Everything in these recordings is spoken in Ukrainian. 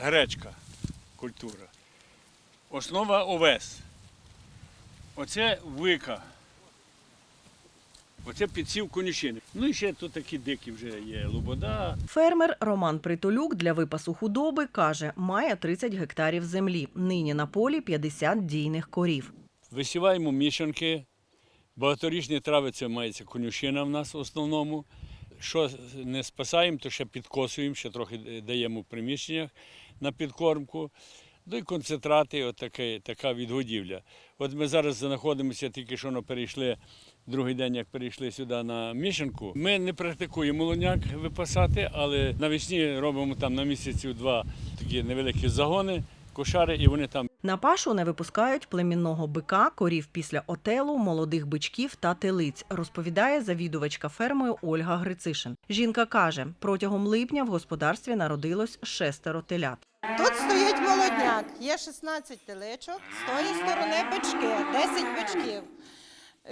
гречка культура. Основа овес. Оце вика. Оце підсів конюшини. Ну і ще тут такі дикі вже є лобода. Фермер Роман Притулюк для випасу худоби каже, має 30 гектарів землі. Нині на полі 50 дійних корів. Висіваємо мішанки. Багаторічні трави це мається конюшина в нас в основному. Що не спасаємо, то ще підкосуємо, ще трохи даємо в приміщеннях на підкормку. Ну і концентрати, от така відгодівля. От ми зараз знаходимося, тільки що ну, перейшли, другий день, як перейшли сюди на мішанку. Ми не практикуємо молоняк випасати, але навесні робимо там на місяців два такі невеликі загони, кошари, і вони там На пашу не випускають племінного бика, корів після отелу, молодих бичків та телиць, розповідає завідувачка фермою Ольга Грицишин. Жінка каже, протягом липня в господарстві народилось шестеро телят. Тут стоїть молодняк, є 16 теличок, з тої сторони бички, 10 бичків.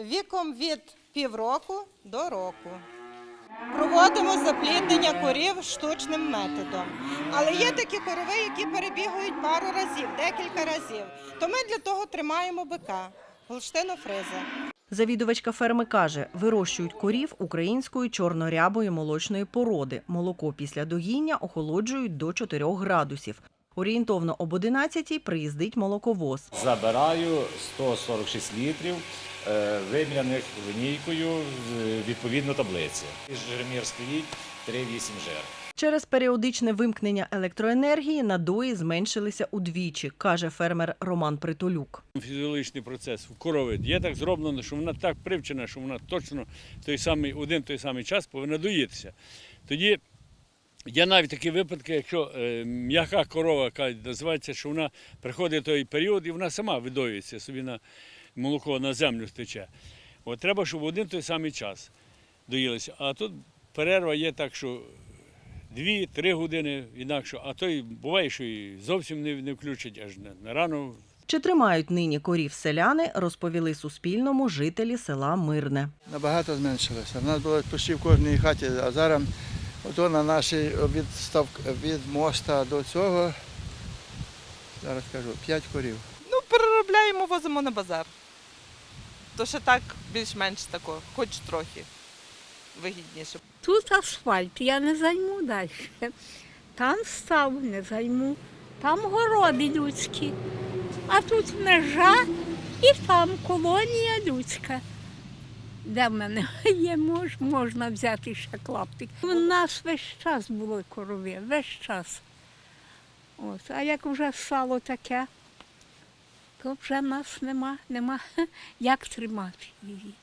Віком від півроку до року. Проводимо запліднення корів штучним методом. Але є такі корови, які перебігають пару разів, декілька разів. То ми для того тримаємо бика, голштину фриза. Завідувачка ферми каже, вирощують корів української чорнорябої молочної породи. Молоко після доїння охолоджують до 4 градусів. Орієнтовно об 11 приїздить молоковоз. Забираю 146 літрів, виміряних лінійкою е, відповідно таблиці. Жирмір стоїть 3,8 жир. Через періодичне вимкнення електроенергії надої зменшилися удвічі, каже фермер Роман Притулюк. фізіологічний процес в корови. Є так зроблено, що вона так привчена, що вона точно той самий, один той самий час повинна доїтися. Тоді є навіть такі випадки, якщо е, м'яка корова, яка називається, що вона приходить той період і вона сама видоюється собі на молоко на землю стече. От треба, щоб в один той самий час доїлися. А тут перерва є так, що дві-три години інакше, а то й буває, що і зовсім не, не включать аж на, на рано Чи тримають нині корів селяни, розповіли Суспільному жителі села Мирне. Набагато зменшилося. У нас було почти в кожній хаті, а зараз ото на нашій від, став, від моста до цього, зараз кажу, 5 корів. Ну, переробляємо, возимо на базар. То ще так більш-менш тако, хоч трохи вигідніше. Тут асфальт, я не займу далі. Там став, не займу. Там городи людські. А тут межа і там колонія людська. Де в мене є, мож, можна взяти ще клаптик. У нас весь час були корови, весь час. От. А як вже стало таке, то вже нас нема, нема як тримати її.